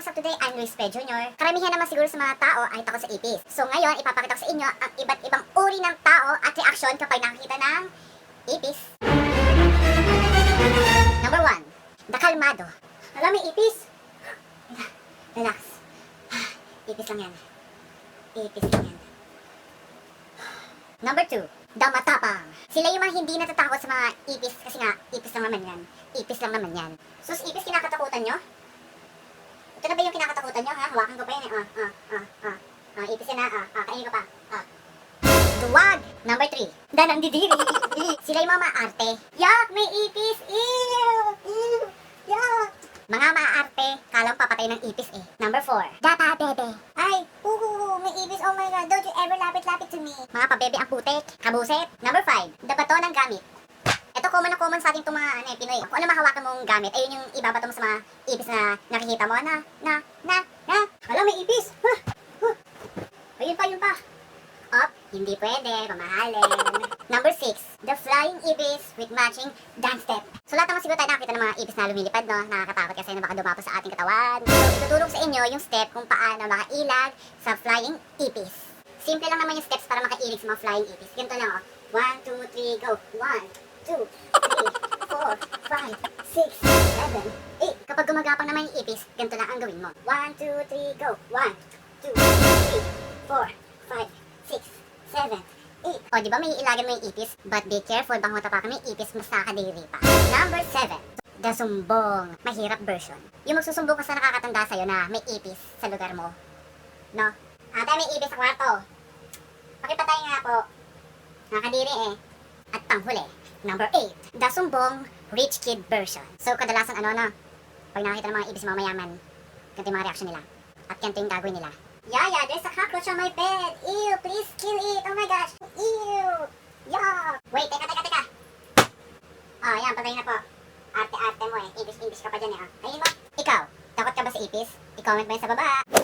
what's up today? I'm Luis P. Jr. Karamihan naman siguro sa mga tao ay takot sa ipis. So ngayon, ipapakita ko sa inyo ang iba't ibang uri ng tao at reaksyon kapag nakakita ng ipis. Number one, dakalmado. Alam, may ipis. Relax. Ipis lang yan. Ipis lang yan. Number two, damatapang. Sila yung mga hindi natatakot sa mga ipis kasi nga, ipis lang naman yan. Ipis lang naman yan. Sus, ipis kinakatakutan nyo? Ito na ba yung kinakatakutan nyo, ha? Hawakan ko pa yan, eh. Ah, ah, ah, ah. Ah, yan, ha? Ah, ah, kainin ko pa. Ah. Duwag! Number three, danang didiri. Sila yung mga maarte. Yak! May ipis! Ew! Ew! Yak! Mga maarte, kalang papatay ng ipis eh. Number four, data bebe. Ay, uhu, may ipis. Oh my god, don't you ever lapit-lapit to me. Mga pabebe ang putik, kabuset. Number five, dabato ng gamit. Common na common sa ating itong mga ano, eh, Pinoy. Kung ano mahawakan mong gamit, ayun yung ibabato mo sa mga ipis na nakikita mo. Na, na, na, na. Hala, may ipis. Huh, huh. Ayun pa, yun pa. Up, hindi pwede, pamahalin. Number six, the flying ibis with matching dance step. So lahat naman siguro tayo nakakita ng mga ibis na lumilipad, no? Nakakatakot kasi na baka dumapo sa ating katawan. So itutulong sa inyo yung step kung paano makailag sa flying ibis. Simple lang naman yung steps para makailig sa mga flying ibis. Ganito lang, oh. One, two, three, go. One, two, three, four, five, six, seven, eight. Kapag gumagapang naman yung ipis, ganito lang ang gawin mo. One, two, three, go. One, two, three, four, five, six, seven, eight. O, di ba may ilagan mo yung ipis? But be careful, baka matapakan mo yung ipis, mas nakakadiri pa. Number seven. The sumbong. Mahirap version. Yung magsusumbong ka sa nakakatanda sa'yo na may ipis sa lugar mo. No? Ate, may ipis sa kwarto. Pakipatay nga po. Nakakadiri eh. At panghuli. Number 8. The sumbong rich kid version. So, kadalasan ano na, pag nakakita ng mga ibis mga mayaman, ganito yung mga reaction nila. At ganito yung gagawin nila. Yaya, there's a cockroach on my bed. Ew, please kill it. Oh my gosh. Ew. Yuck. Wait, teka, teka, teka. Ah, yan, patay na po. Arte-arte mo eh. English-English ka pa dyan eh. ah. Ayun mo. Ikaw, takot ka ba sa ipis? I-comment mo yan sa baba.